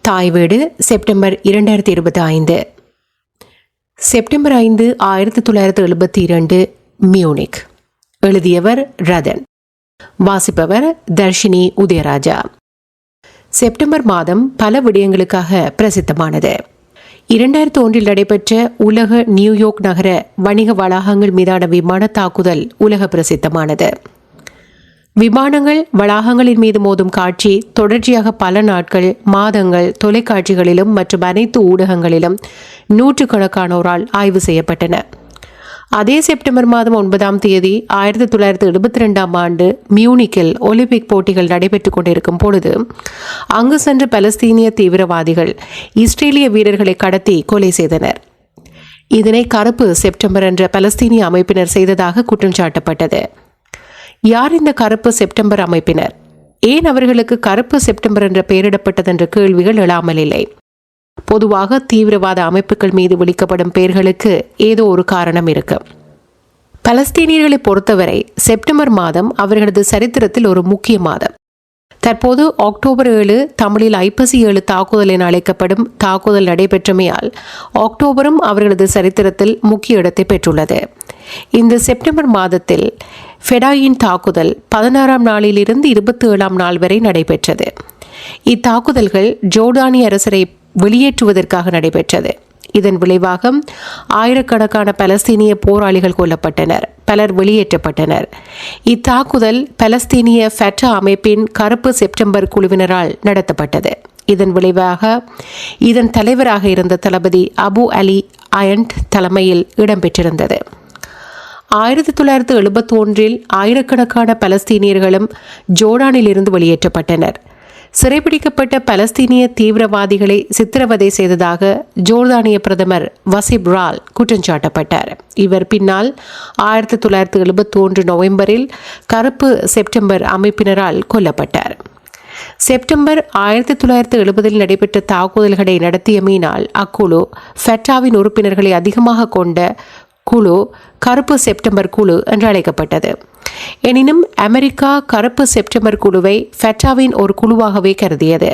தாய் வீடு செப்டம்பர் இரண்டாயிரத்தி இருபத்தி ஐந்து. செப்டம்பர் ஐந்து ஆயிரத்தி தொள்ளாயிரத்தி எழுபத்தி இரண்டு மியூனிக். எழுதியவர் ரதன். வாசிப்பவர் தர்ஷினி உதயராஜா. செப்டம்பர் மாதம் பல விடயங்களுக்காக பிரசித்தமானது. இரண்டாயிரத்தி ஒன்றில் நடைபெற்ற உலக நியூயார்க் நகர வணிக வளாகங்கள் மீதான விமான தாக்குதல் உலக பிரசித்தமானது. விமானங்கள் வளாகங்களின் மீது மோதும் காட்சி தொடர்ச்சியாக பல நாட்கள் மாதங்கள் தொலைக்காட்சிகளிலும் மற்றும் அனைத்து ஊடகங்களிலும் நூற்றுக்கணக்கானோரால் ஆய்வு செய்யப்பட்டன. அதே செப்டம்பர் மாதம் ஒன்பதாம் தேதி ஆயிரத்தி தொள்ளாயிரத்தி எழுபத்தி ரெண்டாம் ஆண்டு மியூனிக்கில் ஒலிம்பிக் போட்டிகள் நடைபெற்றுக் கொண்டிருக்கும் பொழுது அங்கு சென்ற பலஸ்தீனிய தீவிரவாதிகள் இஸ்ரேலிய வீரர்களை கடத்தி கொலை செய்தனர். இதனை கருப்பு செப்டம்பர் என்ற பலஸ்தீனிய அமைப்பினர் செய்ததாக குற்றம் சாட்டப்பட்டது. யார் இந்த கருப்பு செப்டம்பர் அமைப்பினர்? ஏன் அவர்களுக்கு கருப்பு செப்டம்பர் என்ற பெயரிடப்பட்டது என்ற கேள்விகள் எழாமல் இல்லை. பொதுவாக தீவிரவாத அமைப்புகள் மீது விளிக்கப்படும் பெயர்களுக்கு ஏதோ ஒரு காரணம் இருக்கு. பலஸ்தீனியர்களை பொறுத்தவரை செப்டம்பர் மாதம் அவர்களது சரித்திரத்தில் ஒரு முக்கிய மாதம். தற்போது அக்டோபர் ஏழு தமிழில் ஐப்பசி ஏழு தாக்குதல் என அழைக்கப்படும் தாக்குதல் நடைபெற்றமையால் அக்டோபரும் அவர்களது சரித்திரத்தில் முக்கிய இடத்தை பெற்றுள்ளது. இந்த செப்டம்பர் மாதத்தில் ஃபெடாயின் தாக்குதல் பதினாறாம் நாளிலிருந்து இருபத்தி ஏழாம் நாள் வரை நடைபெற்றது. இத்தாக்குதல்கள் ஜோர்டானிய அரசரை வெளியேற்றுவதற்காக நடைபெற்றது. இதன் விளைவாக ஆயிரக்கணக்கான பலஸ்தீனிய போராளிகள் கொல்லப்பட்டனர் பலர் வெளியேற்றப்பட்டனர். இத்தாக்குதல் பலஸ்தீனிய ஃபெட்டா அமைப்பின் கருப்பு செப்டம்பர் குழுவினரால் நடத்தப்பட்டது. இதன் விளைவாக இதன் தலைவராக இருந்த தளபதி அபு அலி அயண்ட் தலைமையில் இடம்பெற்றிருந்தது. ஆயிரத்தி தொள்ளாயிரத்தி எழுபத்தி ஒன்றில் ஆயிரக்கணக்கான பலஸ்தீனியர்களும் ஜோர்டானிலிருந்து வெளியேற்றப்பட்டனர். சிறைபிடிக்கப்பட்ட பலஸ்தீனிய தீவிரவாதிகளை சித்திரவதை செய்ததாக ஜோர்தானிய பிரதமர் வசிப் ரால் குற்றம் சாட்டப்பட்டார். இவர் பின்னால் ஆயிரத்தி தொள்ளாயிரத்தி எழுபத்தி ஒன்று நவம்பரில் கருப்பு செப்டம்பர் அமைப்பினரால் கொல்லப்பட்டார். செப்டம்பர் ஆயிரத்தி தொள்ளாயிரத்தி எழுபதில் நடைபெற்ற தாக்குதல்களை நடத்தியமையினால் அக்குழு ஃபெட்டாவின் உறுப்பினர்களை அதிகமாக கொண்ட குழு கருப்பு செப்டம்பர் குழு என்று அழைக்கப்பட்டது. எனினும் அமெரிக்கா கருப்பு செப்டம்பர் குழுவை ஃபெட்டாவின் ஒரு குழுவாகவே கருதியது.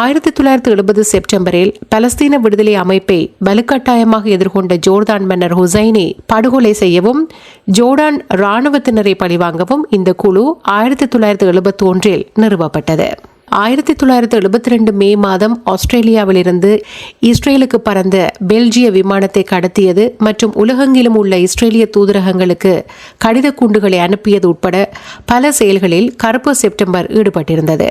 ஆயிரத்தி தொள்ளாயிரத்தி எழுபது செப்டம்பரில் பலஸ்தீன விடுதலை அமைப்பை வலுக்கட்டாயமாக எதிர்கொண்ட ஜோர்தான் மன்னர் ஹுசைனை படுகொலை செய்யவும் ஜோர்டான் இராணுவத்தினரை பழிவாங்கவும் இந்த குழு ஆயிரத்தி தொள்ளாயிரத்தி எழுபத்தி ஒன்றில் நிறுவப்பட்டது. ஆயிரத்தி தொள்ளாயிரத்தி எழுபத்தி ரெண்டு மே மாதம் ஆஸ்திரேலியாவிலிருந்து இஸ்ரேலுக்கு பறந்த பெல்ஜிய விமானத்தை கடத்தியது மற்றும் உலகெங்கிலும் உள்ள இஸ்ரேலிய தூதரகங்களுக்கு கடித குண்டுகளை அனுப்பியது உட்பட பல செயல்களில் கருப்பு செப்டம்பர் ஈடுபட்டிருந்தது.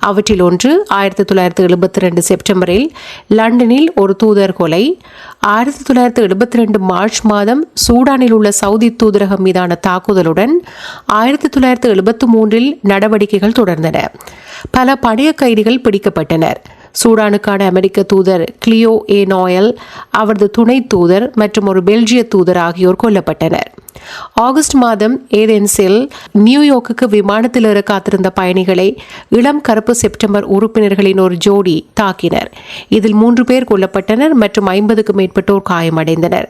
அவற்றில் ஒன்று ஆயிரத்தி தொள்ளாயிரத்தி எழுபத்தி ரெண்டு செப்டம்பரில் லண்டனில் ஒரு தூதர் கொலை ஆயிரத்தி தொள்ளாயிரத்தி எழுபத்தி ரெண்டு மார்ச் மாதம் சூடானில் உள்ள சவுதி தூதரகம் மீதான தாக்குதலுடன் ஆயிரத்தி தொள்ளாயிரத்தி எழுபத்தி மூன்றில் நடவடிக்கைகள் தொடர்ந்தன. பல பல பழைய கைதிகள் பிடிக்கப்பட்டனர். சூடானுக்கான அமெரிக்க தூதர் கிளியோ ஏ. நாயல் அவரது துணை தூதர் மற்றும் ஒரு பெல்ஜிய தூதர் ஆகியோர் கொல்லப்பட்டனர். ஆகஸ்ட் மாதம் ஏதென்ஸில் நியூயார்க்குக்கு விமானத்தில் இருக்க காத்திருந்த பயணிகளை இளம் கருப்பு செப்டம்பர் உறுப்பினர்களின் ஒரு ஜோடி தாக்கினர். இதில் மூன்று பேர் கொல்லப்பட்டனர் மற்றும் ஐம்பதுக்கும் மேற்பட்டோர் காயமடைந்தனர்.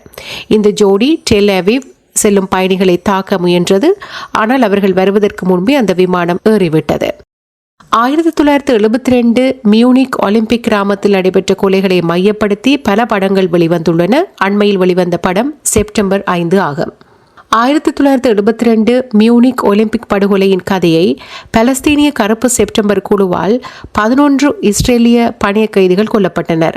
இந்த ஜோடி டெல் அவிவ் செல்லும் பயணிகளை தாக்க முயன்றது. ஆனால் அவர்கள் வருவதற்கு முன்பே அந்த விமானம் ஏறிவிட்டது. ஆயிரத்தி தொள்ளாயிரத்தி எழுபத்தி ரெண்டு மியூனிக் ஒலிம்பிக் கிராமத்தில் நடைபெற்ற கொலைகளை மையப்படுத்தி பல படங்கள் வெளிவந்துள்ளன. அண்மையில் வெளிவந்த படம் செப்டம்பர் ஐந்து ஆகும். ஆயிரத்தி தொள்ளாயிரத்தி எழுபத்தி ரெண்டு மியூனிக் ஒலிம்பிக் படுகொலையின் கதையை பலஸ்தீனிய கருப்பு செப்டம்பர் குழுவால் பதினொன்று இஸ்ரேலிய பணிய கைதிகள் கொல்லப்பட்டனர்.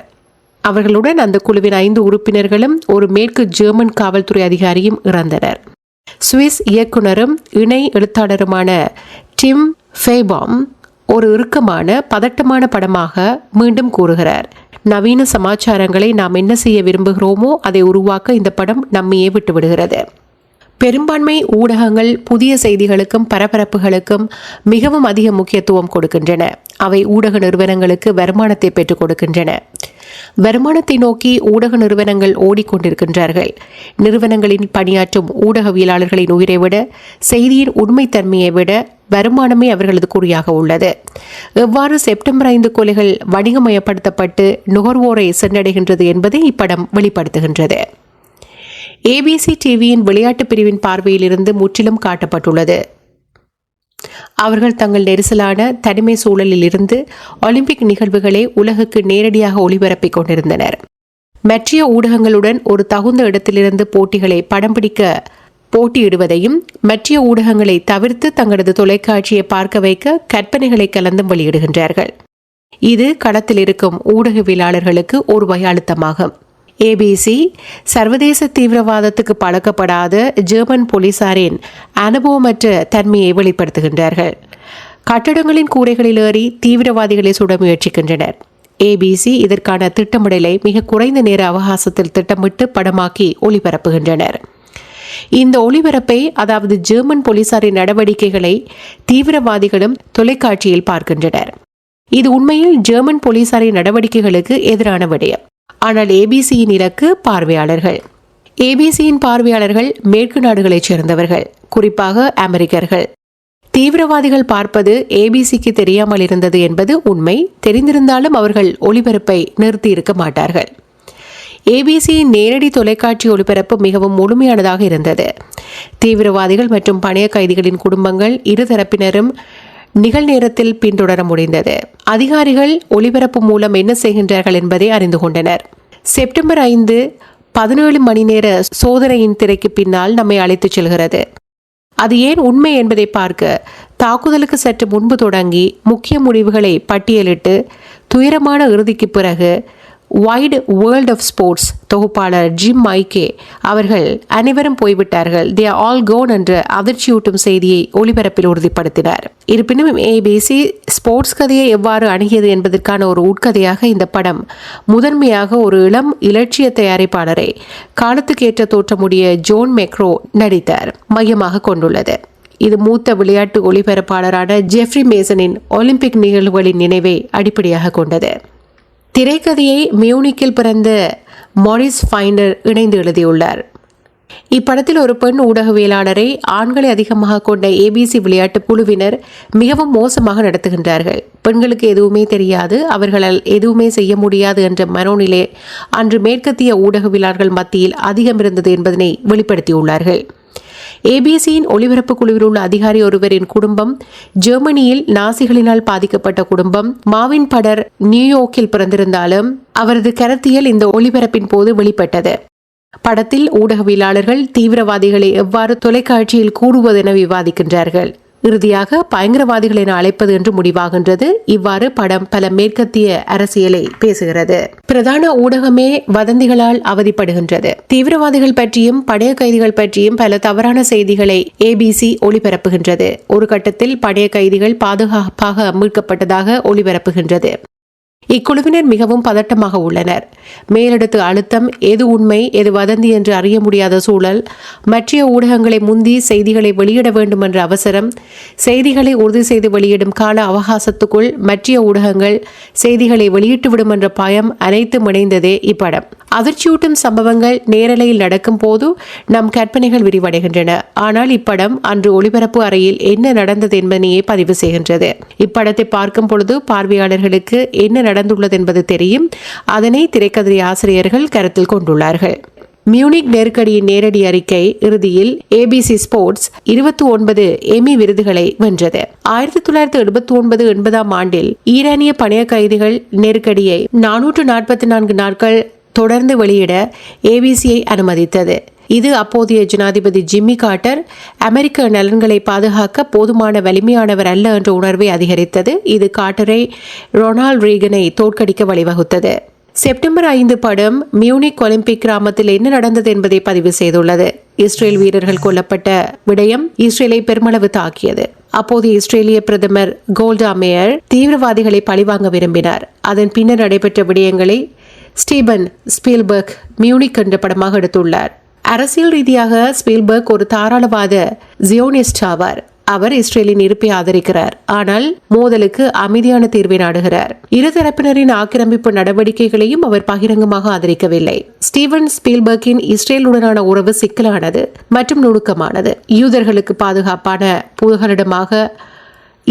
அவர்களுடன் அந்த குழுவின் ஐந்து உறுப்பினர்களும் ஒரு மேற்கு ஜெர்மன் காவல்துறை அதிகாரியும் இறந்தனர். சுவிஸ் இயக்குனரும் இணை எழுத்தாளருமான டிம் ஃபேபாம் ஒரு இறுக்கமான பதட்டமான படமாக மீண்டும் கூறுகிறார். நவீன சமாச்சாரங்களை நாம் என்ன செய்ய விரும்புகிறோமோ அதை உருவாக்க இந்த படம் நம்மையே விட்டுவிடுகிறது. பெரும்பான்மை ஊடகங்கள் புதிய செய்திகளுக்கும் பரபரப்புகளுக்கும் மிகவும் அதிக முக்கியத்துவம் கொடுக்கின்றன. அவை ஊடக நிறுவனங்களுக்கு வருமானத்தை பெற்றுக் கொடுக்கின்றன. வருமானத்தை நோக்கி ஊடக நிறுவனங்கள் ஓடிக்கொண்டிருக்கின்றார்கள். நிறுவனங்களின் பணியாற்றும் ஊடகவியலாளர்களின் உயிரை விட செய்தியின் உண்மைத்தன்மையை விட வருமானமே அவர்களது குறியாக உள்ளது. எவ்வாறு செப்டம்பர் ஐந்து கொலைகள் வணிகமயப்படுத்தப்பட்டு நுகர்வோரை சென்றடைகின்றது என்பதை இப்படம் வெளிப்படுத்துகின்றது. ஏபிசி டிவியின் விளையாட்டு பிரிவின் பார்வையிலிருந்து முற்றிலும் காட்டப்பட்டுள்ளது. அவர்கள் தங்கள் நெரிசலான தனிமை சூழலில் இருந்து ஒலிம்பிக் நிகழ்வுகளை உலகுக்கு நேரடியாக ஒளிபரப்பிக் கொண்டிருந்தனர். மற்றிய ஊடகங்களுடன் ஒரு தகுந்த இடத்திலிருந்து போட்டிகளை படம் பிடிக்க போட்டியிடுவதையும் மற்றிய ஊடகங்களை தவிர்த்து தங்களது தொலைக்காட்சியை பார்க்க வைக்க கற்பனைகளை கலந்தும் வெளியிடுகின்றார்கள். இது களத்தில் இருக்கும் ஊடகவியலாளர்களுக்கு ஒரு வகை அழுத்தமாகும் ஏபிசி சர்வதேச தீவிரவாதத்துக்கு பழக்கப்படாத ஜெர்மன் போலீசாரின் அனுபவமற்ற தன்மையை வெளிப்படுத்துகின்றார்கள். கட்டடங்களின் கூரைகளில் ஏறி தீவிரவாதிகளை சுட முயற்சிக்கின்றனர். ஏபிசி இதற்கான திட்டமிடலை மிக குறைந்த நேர அவகாசத்தில் திட்டமிட்டு படமாக்கி ஒளிபரப்புகின்றனர். இந்த ஒளிபரப்பை அதாவது ஜெர்மன் போலீசாரின் நடவடிக்கைகளை தீவிரவாதிகளும் தொலைக்காட்சியில் பார்க்கின்றனர். இது உண்மையில் ஜெர்மன் போலீசாரின் நடவடிக்கைகளுக்கு எதிரான விடயம். ஆனால் ஏபிசியின் இலக்கு பார்வையாளர்கள். ஏபிசியின் பார்வையாளர்கள் மேற்கு நாடுகளைச் சேர்ந்தவர்கள் குறிப்பாக அமெரிக்கர்கள். தீவிரவாதிகள் பார்ப்பது ஏபிசிக்கு தெரியாமல் இருந்தது என்பது உண்மை. தெரிந்திருந்தாலும் அவர்கள் ஒளிபரப்பை நிறுத்தியிருக்க மாட்டார்கள். ஏபிசியின் நேரடி தொலைக்காட்சி ஒளிபரப்பு மிகவும் முழுமையானதாக இருந்தது. தீவிரவாதிகள் மற்றும் பணைய கைதிகளின் குடும்பங்கள் இருதரப்பினரும் நிகழ்நேரத்தில் பின்தொடர முடிந்தது. அதிகாரிகள் ஒளிபரப்பு மூலம் என்ன செய்கின்றார்கள் என்பதை அறிந்து கொண்டனர். செப்டம்பர் ஐந்து பதினேழு மணி நேர சோதனையின் திரைக்கு பின்னால் நம்மை அழைத்துச் செல்கிறது. அது ஏன் உண்மை என்பதை பார்க்க தாக்குதலுக்கு சற்று முன்பு தொடங்கி முக்கிய முடிவுகளை பட்டியலிட்டு துயரமான இறுதிக்கு பிறகு வைடு வேர்ல்ட் ஆஃப் ஸ்போர்ட்ஸ் தொகுப்பாளர் ஜிம் மைக்கே அவர்கள் அனைவரும் போய்விட்டார்கள். தே ஆல் கோன் என்ற அதிர்ச்சியூட்டும் செய்தியை ஒளிபரப்பில் உறுதிப்படுத்தினார். இருப்பினும் ஏபிசி ஸ்போர்ட்ஸ் கதையை எவ்வாறு அணுகியது என்பதற்கான ஒரு உட்கதையாக இந்த படம் முதன்மையாக ஒரு இளம் இலட்சிய தயாரிப்பாளரை காலத்துக்கேற்ற தோற்றமுடைய ஜோன் மெக்ரோ நடித்தார் மையமாக கொண்டுள்ளது. இது மூத்த விளையாட்டு ஒளிபரப்பாளரான ஜெஃப்ரி மேசனின் ஒலிம்பிக் நிகழ்வுகளின் நினைவை அடிப்படையாக கொண்டது. திரைக்கதையை மியூனிக்கில் பிறந்த மாரிஸ் ஃபைண்டர் இணைந்து எழுதியுள்ளார். இப்படத்தில் ஒரு பெண் ஊடகவியலாளரை ஆண்களை அதிகமாக கொண்ட ஏபிசி விளையாட்டு குழுவினர் மிகவும் மோசமாக நடத்துகின்றார்கள். பெண்களுக்கு எதுவுமே தெரியாது அவர்களால் எதுவுமே செய்ய முடியாது என்ற மனோநிலை அன்று மேற்கத்திய ஊடகவியலாளர்கள் மத்தியில் அதிகம் இருந்தது என்பதனை வெளிப்படுத்தியுள்ளார்கள். ஏபிசியின் ஒளிபரப்பு குழுவில் உள்ள அதிகாரி ஒருவரின் குடும்பம் ஜெர்மனியில் நாசிகளினால் பாதிக்கப்பட்ட குடும்பம் மாவின் படர் நியூயார்க்கில் பிறந்திருந்தாலும் அவரது கருத்தியல் இந்த ஒளிபரப்பின் போது வெளிப்பட்டது. படத்தில் ஊடகவியலாளர்கள் தீவிரவாதிகளை எவ்வாறு தொலைக்காட்சியில் கூறுவதென விவாதிக்கின்றார்கள். இறுதியாக பயங்கரவாதிகள் என அழைப்பது என்று முடிவாகின்றது. இவ்வாறு படம் பல மேற்கத்திய அரசியலை பேசுகிறது. பிரதான ஊடகமே வதந்திகளால் அவதிப்படுகின்றது. தீவிரவாதிகள் பற்றியும் படைய கைதிகள் பற்றியும் பல தவறான செய்திகளை ஏபிசி ஒளிபரப்புகின்றது. ஒரு கட்டத்தில் படைய கைதிகள் பாதுகாப்பாக மீட்கப்பட்டதாக ஒளிபரப்புகின்றது. இக்குழுவினர் மிகவும் பதட்டமாக உள்ளனர். மேலடுத்து அழுத்தம் எது உண்மை எது வதந்தி என்று அறிய முடியாத சூழல் மற்ற ஊடகங்களை முந்தி செய்திகளை வெளியிட வேண்டும் என்ற அவசரம் செய்திகளை உறுதி செய்து வெளியிடும் கால அவகாசத்துக்குள் மற்ற ஊடகங்கள் செய்திகளை வெளியிட்டுவிடும் என்ற பயம் அனைத்தும் இணைந்ததே இப்படம். அதிர்ச்சியூட்டும் சம்பவங்கள் நேரலையில் நடக்கும் போது நம் கற்பனைகள் விரிவடைகின்றன. ஆனால் இப்படம் அன்று ஒளிபரப்பு அறையில் என்ன நடந்தது என்பதனையே பதிவு செய்கின்றது. இப்படத்தை பார்க்கும் பொழுது பார்வையாளர்களுக்கு என்ன நடந்துள்ளது என்பது தெரியும். அதனை திரைக்கதிரை ஆசிரியர்கள் கருத்தில் கொண்டுள்ளார்கள். மியூனிக் நெருக்கடியின் நேரடி அறிக்கை இறுதியில் ஏபிசி ஸ்போர்ட்ஸ் இருபத்தி ஒன்பது எமி விருதுகளை வென்றது. ஆயிரத்தி தொள்ளாயிரத்தி எழுபத்தி ஒன்பது எண்பதாம் ஆண்டில் ஈரானிய பணைய கைதிகள் நெருக்கடியை நானூற்று நாற்பத்தி நான்கு நாட்கள் தொடர்ந்து வெளியிட ஏபிசியை அனுமதித்தது. இது அப்போதைய ஜனாதிபதி ஜிம்மி கார்ட்டர் அமெரிக்க நலன்களை பாதுகாக்க போதுமான வலிமையானவர் அல்ல என்ற உணர்வை அதிகரித்தது. இது கார்ட்டரை ரொனால்ட் ரீகனை தோற்கடிக்க வழிவகுத்தது. செப்டம்பர் ஐந்து படம் மியூனிக் ஒலிம்பிக் கிராமத்தில் என்ன நடந்தது என்பதை பதிவு செய்துள்ளது. இஸ்ரேல் வீரர்கள் கொல்லப்பட்ட விடயம் இஸ்ரேலை பெருமளவு தாக்கியது. அப்போது இஸ்ரேலிய பிரதமர் கோல்டா மேயர் தீவிரவாதிகளை பழிவாங்க விரும்பினார். அதன் பின்னர் நடைபெற்ற விடயங்களை ஸ்டீபன் ஸ்பீல்பர்க் மியூனிக் என்ற படமாக எடுத்துள்ளார். அரசியல் ரீதியாக ஸ்பீல்பர்க் ஒரு தாராளவாத ஜியோனிஸ்ட் ஆவார். அவர் இஸ்ரேலின் இருப்பை ஆதரிக்கிறார். ஆனால் மோதலுக்கு அமைதியான தீர்வை நாடுகிறார். இருதரப்பினரின் ஆக்கிரமிப்பு நடவடிக்கைகளையும் அவர் பகிரங்கமாக ஆதரிக்கவில்லை. ஸ்டீவன் ஸ்பீல்பர்க்கின் இஸ்ரேலுடனான உறவு சிக்கலானது மற்றும் நுணுக்கமானது. யூதர்களுக்கு பாதுகாப்பான புகலிடமாக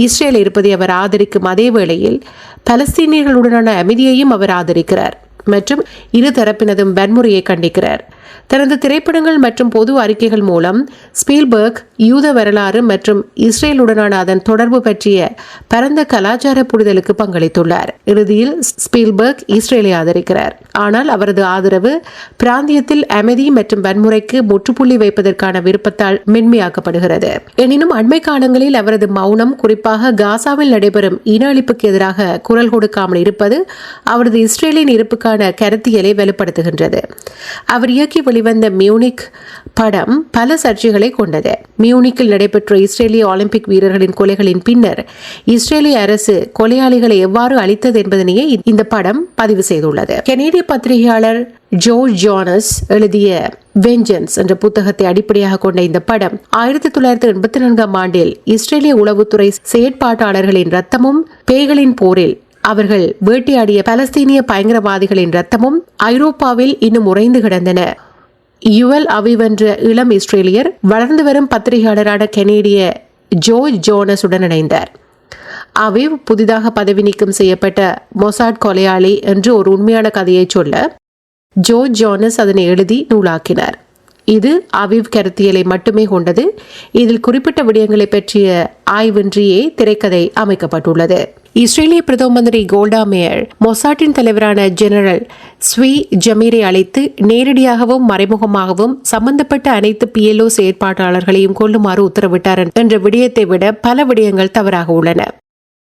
இஸ்ரேல் இருப்பதை அவர் ஆதரிக்கும் அதே வேளையில் பலஸ்தீனியர்களுடனான அமைதியையும் அவர் ஆதரிக்கிறார். மற்றும் இரு தரப்பினதும் வன்முறையை கண்டிக்கிறார். தனது திரைப்படங்கள் மற்றும் பொது அறிக்கைகள் மூலம் ஸ்பீல்பர்க் யூத வரலாறு மற்றும் இஸ்ரேலுடனான அதன் தொடர்பு பற்றிய பரந்த கலாச்சார புரிதலுக்கு பங்களித்துள்ளார். இறுதியில் ஸ்பீல்பர்க் இஸ்ரேலை ஆதரிக்கிறார். ஆனால் அவரது ஆதரவு பிராந்தியத்தில் அமைதி மற்றும் வன்முறைக்கு முற்றுப்புள்ளி வைப்பதற்கான விருப்பத்தால் மென்மையாக்கப்படுகிறது. எனினும் அண்மை காலங்களில் அவரது மௌனம் குறிப்பாக காசாவில் நடைபெறும் இன அழிப்புக்கு எதிராக குரல் கொடுக்காமல் இருப்பது அவரது இஸ்ரேலின் இருப்புக்கான கருத்தியலை வெளிப்படுத்துகின்றது. அவர் இயக்கி வெளிவந்த மியூனிக் படம் பல சர்ச்சைகளை கொண்டது. மியூனிக்கில் நடைபெற்ற இஸ்ரேலிய ஒலிம்பிக் வீரர்களின் கொலைகளின் பின்னர் இஸ்ரேலிய அரசு கொலையாளிகளை எவ்வாறு அளித்தது என்பதனையே இந்த படம் பதிவு செய்துள்ளது. கெனேடிய பத்திரிகையாளர் ஜோர்ஜ் ஜானஸ் எழுதிய வெஞ்சன்ஸ் என்ற புத்தகத்தை அடிப்படையாக கொண்ட இந்த படம் ஆயிரத்தி தொள்ளாயிரத்தி எண்பத்தி நான்காம் ஆண்டில் இஸ்ரேலிய உளவுத்துறை செயற்பாட்டாளர்களின் ரத்தமும் பேய்களின் போரில் அவர்கள் வேட்டையாடிய பலஸ்தீனிய பயங்கரவாதிகளின் ரத்தமும் ஐரோப்பாவில் இன்னும் உறைந்து கிடந்தன. யுவல் அவிவென்ற இளம் இஸ்ரேலியர் வளர்ந்து வரும் பத்திரிகையாளரான கெனேடிய ஜோர்ஜ் ஜோனஸுடன் இணைந்தார். அவிவ் புதிதாக பதவி நீக்கம் செய்யப்பட்ட மொசாட் கொலையாளி என்று ஒரு உண்மையான கதையை சொல்ல ஜோர்ஜ் ஜோனஸ் அதனை எழுதி நூலாக்கினார். இது அவிவ் கருத்தியலை மட்டுமே கொண்டது. இதில் குறிப்பிட்ட விடயங்களை பற்றிய ஆய்வின்றியே திரைக்கதை அமைக்கப்பட்டுள்ளது. இஸ்ரேலிய பிரதம மந்திரி கோல்டா மேயர் மொசாட்டின் தலைவரான ஜெனரல் ஸ்வி ஜமீரை அழைத்து நேரடியாகவும் மறைமுகமாகவும் சம்பந்தப்பட்ட அனைத்து பிஎல்ஓ செயற்பாட்டாளர்களையும் கொள்ளுமாறு உத்தரவிட்டார் என்ற விடயத்தை விட பல விடயங்கள் தவறாக உள்ளன.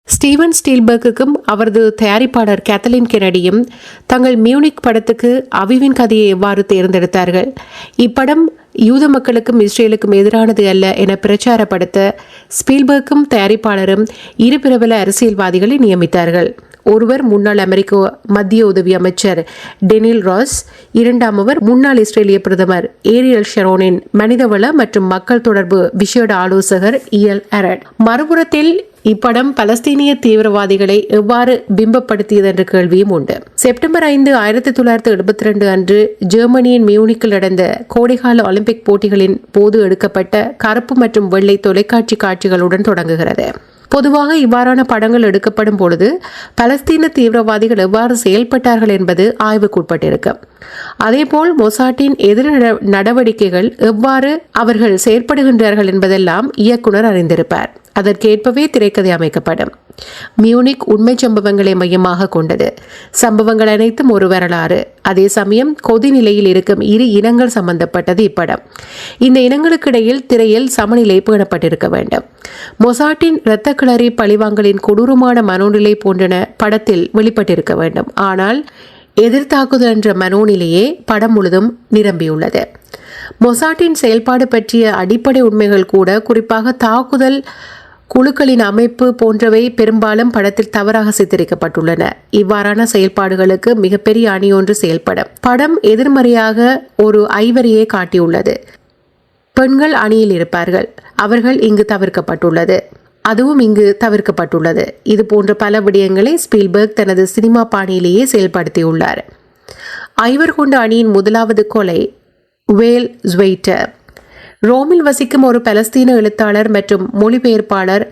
ஸ்டீவன் ஸ்டீல்பர்க்குக்கும் அவரது தயாரிப்பாளர் கேத்தலின் கெனடியும் தங்கள் மியூனிக் படத்துக்கு அவிவின் கதையை எவ்வாறு தேர்ந்தெடுத்தார்கள்? இப்படம் யூத மக்களுக்கும் இஸ்ரேலுக்கும் எதிரானது அல்ல என பிரச்சாரப்படுத்த ஸ்பீல்பர்க்கும் தயாரிப்பாளரும் இரு பிரபல அரசியல்வாதிகளை நியமித்தார்கள். ஒருவர் முன்னாள் அமெரிக்க மத்திய உதவி அமைச்சர் டெனில் ராஸ் இரண்டாமவர் முன்னாள் இஸ்ரேலிய பிரதமர் ஏரியல் ஷெரோனின் மனிதவள மற்றும் மக்கள் தொடர்பு விஷேட ஆலோசகர் இயல் அரட் மறுபுறத்தில் இப்படம் பலஸ்தீனிய தீவிரவாதிகளை எவ்வாறு பிம்பப்படுத்தியது என்ற கேள்வியும் உண்டு. செப்டம்பர் ஐந்து ஆயிரத்தி தொள்ளாயிரத்தி எழுபத்தி ரெண்டு அன்று ஜெர்மனியின் மியூனிக்கில் நடந்த கோடைகால ஒலிம்பிக் போட்டிகளின் போது எடுக்கப்பட்ட கருப்பு மற்றும் வெள்ளை தொலைக்காட்சி காட்சிகளுடன் தொடங்குகிறது. பொதுவாக இவ்வாறான படங்கள் எடுக்கப்படும் பொழுது பலஸ்தீன தீவிரவாதிகள் எவ்வாறு செயல்பட்டார்கள் என்பது ஆய்வுக்குட்பட்டிருக்கும் அதேபோல் மொசாட்டின் எதிர் நடவடிக்கைகள் எவ்வாறு அவர்கள் செயற்படுகின்றார்கள் என்பதெல்லாம் இயக்குனர் அறிந்திருப்பார். அதற்கேற்பவே திரைக்கதை அமைக்கப்படும். மியூனிக் உண்மை சம்பவங்களை மையமாக கொண்டது. சம்பவங்கள் அனைத்தும் ஒரு வரலாறு. அதே சமயம் கொதிநிலையில் இருக்கும் இரு இனங்கள் சம்பந்தப்பட்டது இப்படம். இந்த இனங்களுக்கிடையில் திரையில் சமநிலை பேணப்பட்டிருக்க வேண்டும். மொசாட்டின் இரத்த கிளறி பழிவாங்கலின் கொடூரமான மனோநிலை போன்றன படத்தில் வெளிப்பட்டிருக்க வேண்டும். ஆனால் எதிர்த்தாக்குதல் என்ற மனோநிலையே படம் முழுதும் நிரம்பியுள்ளது. மொசாட்டின் செயல்பாடு பற்றிய அடிப்படை உண்மைகள் கூட குறிப்பாக தாக்குதல் குழுக்களின் அமைப்பு போன்றவை பெரும்பாலும் படத்தில் தவறாக சித்தரிக்கப்பட்டுள்ளன. இவ்வாறான செயல்பாடுகளுக்கு மிகப்பெரிய அணியொன்று செயல்படும். படம் எதிர்மறையாக ஒரு ஐவரியை காட்டியுள்ளது. பெண்கள் அணியில் இருப்பார்கள். அவர்கள் இங்கு தவிர்க்கப்பட்டுள்ளது. அதுவும் இங்கு தவிர்க்கப்பட்டுள்ளது. இது போன்ற பல விடயங்களை ஸ்பீல்பர்க் தனது சினிமா பாணியிலேயே செயல்படுத்தியுள்ளார். ஐவர் கொண்ட அணியின் முதலாவது கொலை வேல் ஸ்வெய்டர் ரோமில் வசிக்கும் ஒரு பலஸ்தீன எழுத்தாளர் மற்றும் மொழிபெயர்ப்பாளர்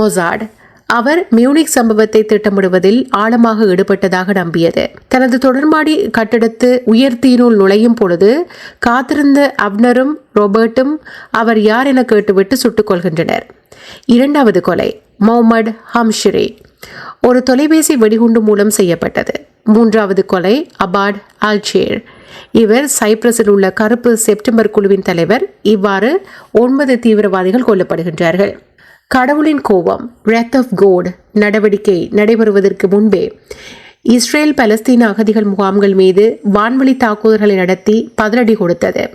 மொசாட். அவர் மியூனிக் சம்பவத்தை திட்டமிடுவதில் ஆழமாக ஈடுபட்டதாக நம்பியது. தனது தொடர்மாடி கட்டிடத்து உயர்த்தியினுள் நுழையும் பொழுது காத்திருந்த அப்னரும் ரோபர்ட்டும் அவர் யார் என கேட்டுவிட்டு சுட்டுக் கொள்கின்றனர். இரண்டாவது கொலை மொஹமட் ஹம்ஷிரி. ஒரு தொலைபேசி வெடிகுண்டு மூலம் செய்யப்பட்டது. மூன்றாவது கொலை அபாட் ஆல்ஷேர் இவர் சைப்ரஸில் உள்ள கருப்பு செப்டம்பர் குழுவின் தலைவர். இவ்வாறு ஒன்பது தீவிரவாதிகள் கொல்லப்படுகின்றார்கள். கடவுளின் கோபம் ரெத் ஆஃப் கோட் நடவடிக்கை நடைபெறுவதற்கு முன்பே இஸ்ரேல் பலஸ்தீன அகதிகள் முகாம்கள் மீது வான்வழி தாக்குதல்களை நடத்தி பதிலடி கொடுத்தது.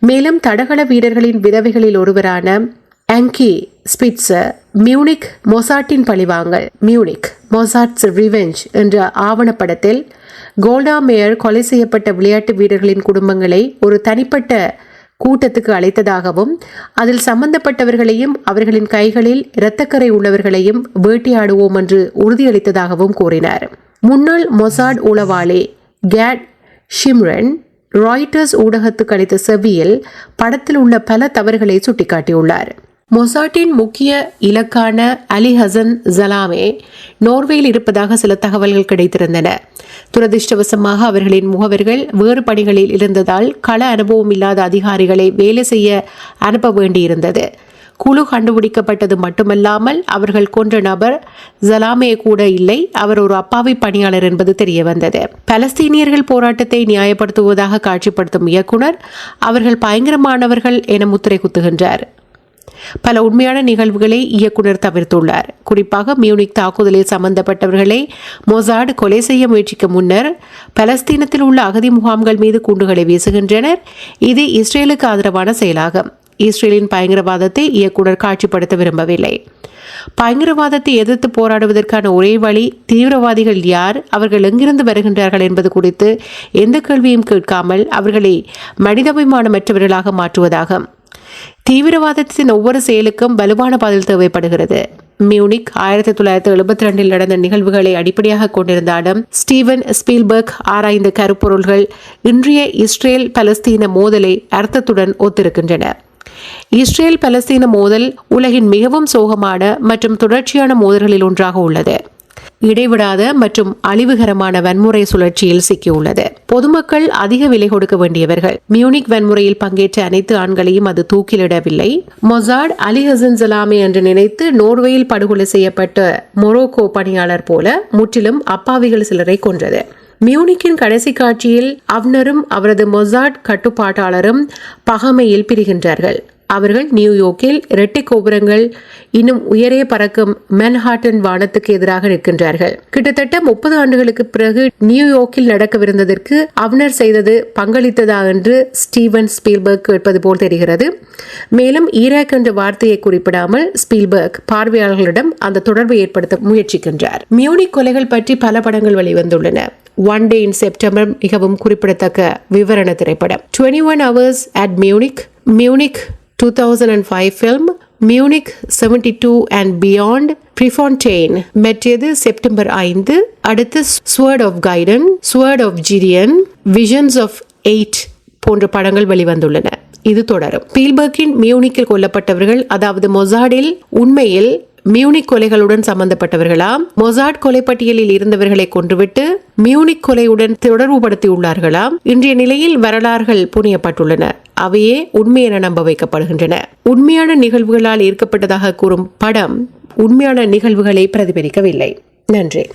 மேலும் தடகள வீரர்களின் விதவைகளில் ஒருவரான ஆங்கி ஸ்பிட்சர் மியூனிக் மொசாட்டின் பழிவாங்கல். மியூனிக் மொசாட்ஸ் ரிவெஞ்ச் என்ற ஆவணப்படத்தில் கோல்டா மேயர் கொலை செய்யப்பட்ட விளையாட்டு வீரர்களின் குடும்பங்களை ஒரு தனிப்பட்ட கூட்டத்துக்கு அழைத்ததாகவும் அதில் சம்பந்தப்பட்டவர்களையும் அவர்களின் கைகளில் இரத்தக்கரை உள்ளவர்களையும் வேட்டையாடுவோம் என்று உறுதியளித்ததாகவும் கூறினார். முன்னாள் மொசாட் உளவாளி கேட் ஷிம்ரன் ராய்டர்ஸ் ஊடகத்துக்கு அளித்த செவியில் படத்தில் உள்ள பல தவறுகளை சுட்டிக்காட்டியுள்ளார். மொசாட்டின் முக்கிய இலக்கான அலி ஹசன் ஜலாமே நோர்வேயில் இருப்பதாக சில தகவல்கள் கிடைத்திருந்தன. துரதிருஷ்டவசமாக அவர்களின் முகவர்கள் வேறு பணிகளில் இருந்ததால் கள அனுபவம் இல்லாத அதிகாரிகளை வேலை செய்ய அனுப்ப வேண்டியிருந்தது. குழு கண்டுபிடிக்கப்பட்டது மட்டுமல்லாமல் அவர்கள் கொன்ற நபர் ஜலாமே கூட இல்லை அவர் ஒரு அப்பாவி பணியாளர் என்பது தெரிய வந்தது பலஸ்தீனியர்கள் போராட்டத்தை நியாயப்படுத்துவதாக காட்சிப்படுத்தும் இயக்குனர் அவர்கள் பயங்கரமானவர்கள் என முத்திரை குத்துகின்றார். பல உண்மையான நிகழ்வுகளை இயக்குனர் தவிர்த்துள்ளார். குறிப்பாக மியூனிக் தாக்குதலில் சம்பந்தப்பட்டவர்களை மொசாட் கொலை செய்ய முயற்சிக்க முன்னர் பலஸ்தீனத்தில் உள்ள அகதி முகாம்கள் மீது குண்டுகளை வீசுகின்றனர். இது இஸ்ரேலுக்கு ஆதரவான செயலாகும். இஸ்ரேலின் பயங்கரவாதத்தை இயக்குனர் காட்சிப்படுத்த விரும்பவில்லை. பயங்கரவாதத்தை எதிர்த்து போராடுவதற்கான ஒரே வழி தீவிரவாதிகள் யார் அவர்கள் எங்கிருந்து வருகின்றார்கள் என்பது குறித்து எந்த கேள்வியும் கேட்காமல் அவர்களை மனிதாபிமானமற்றவர்களாக மாற்றுவதாகும். தீவிரவாதத்தின் ஒவ்வொரு செயலுக்கும் வலுவான பதில் தேவைப்படுகிறது. மியூனிக் ஆயிரத்தி தொள்ளாயிரத்தி எழுபத்தி ரெண்டில் நடந்த நிகழ்வுகளை அடிப்படையாக கொண்டிருந்தாலும் ஸ்டீவன் ஸ்பீல்பர்க் ஆராய்ந்த கருப்பொருள்கள் இன்றைய இஸ்ரேல் பலஸ்தீன மோதலை அர்த்தத்துடன் ஒத்திருக்கின்றன. இஸ்ரேல் பலஸ்தீன மோதல் உலகின் மிகவும் சோகமான மற்றும் தொடர்ச்சியான மோதல்களில் ஒன்றாக உள்ளது. இடைவிடாத மற்றும் அழிவுகரமான வன்முறை சுழற்சியில் சிக்கியுள்ளது. பொதுமக்கள் அதிக விலை கொடுக்க வேண்டியவர்கள். மியூனிக் வன்முறையில் பங்கேற்ற அனைத்து ஆண்களையும் அது தூக்கிலிடவில்லை. மொசாட் அலி ஹசன் ஜலாமி என்று நினைத்து நோர்வேயில் படுகொலை செய்யப்பட்ட மொரோக்கோ பணியாளர் போல முற்றிலும் அப்பாவிகள் சிலரை கொன்றது. மியூனிக்கின் கடைசி காட்சியில் அவ்னரும் அவரது மொசாட் கட்டுப்பாட்டாளரும் பகமையில் பிரிகின்றார்கள். அவர்கள் நியூயோர்க்கில் இரட்டை கோபுரங்கள் இன்னும் உயரே பறக்கும் மென்ஹாட்டன் வானத்துக்கு எதிராக நிற்கின்றார்கள். கிட்டத்தட்ட முப்பது ஆண்டுகளுக்கு பிறகு நியூயார்க்கில் நடக்கவிருந்ததற்கு அவ்னர் செய்தது பங்களித்ததா என்று ஸ்டீவன் ஸ்பீல்பர்க் கேட்பது போல் தெரிகிறது. மேலும் ஈராக் என்ற வார்த்தையை குறிப்பிடாமல் ஸ்பீல்பர்க் பார்வையாளர்களிடம் அந்த தொடர்பை ஏற்படுத்த முயற்சிக்கின்றார். மியூனிக் கொலைகள் பற்றி பல படங்கள் வெளிவந்துள்ளன. ஒன் டே இன் செப்டம்பர் மிகவும் குறிப்பிடத்தக்க விவரண திரைப்படம். Twenty one hours at Munich Munich 2005 film Munich seventy two and beyond Prefontaine மெற்றியது September ஐந்து. அடுத்து sword of Gideon sword of Geryon visions of eight போன்ற படங்கள் வெளிவந்துள்ளன. இது தொடரும். பீல்பர்க்கின் மியூனிக்கில் கொல்லப்பட்டவர்கள் அதாவது மொசாடில் உண்மையில் மியூனிக் கொலைகளுடன் சம்பந்தப்பட்டவர்களாம். மொசாட் கொலைப்பட்டியலில் இருந்தவர்களை கொன்றுவிட்டு மியூனிக் கொலையுடன் தொடர்புபடுத்தியுள்ளார்களாம். இன்றைய நிலையில் வரலாறுகள் புனியப்பட்டுள்ளன. அவையே உண்மை என நம்ப வைக்கப்படுகின்றன. உண்மையான நிகழ்வுகளால் ஈர்க்கப்பட்டதாக கூறும் படம் உண்மையான நிகழ்வுகளை பிரதிபலிக்கவில்லை. நன்றி.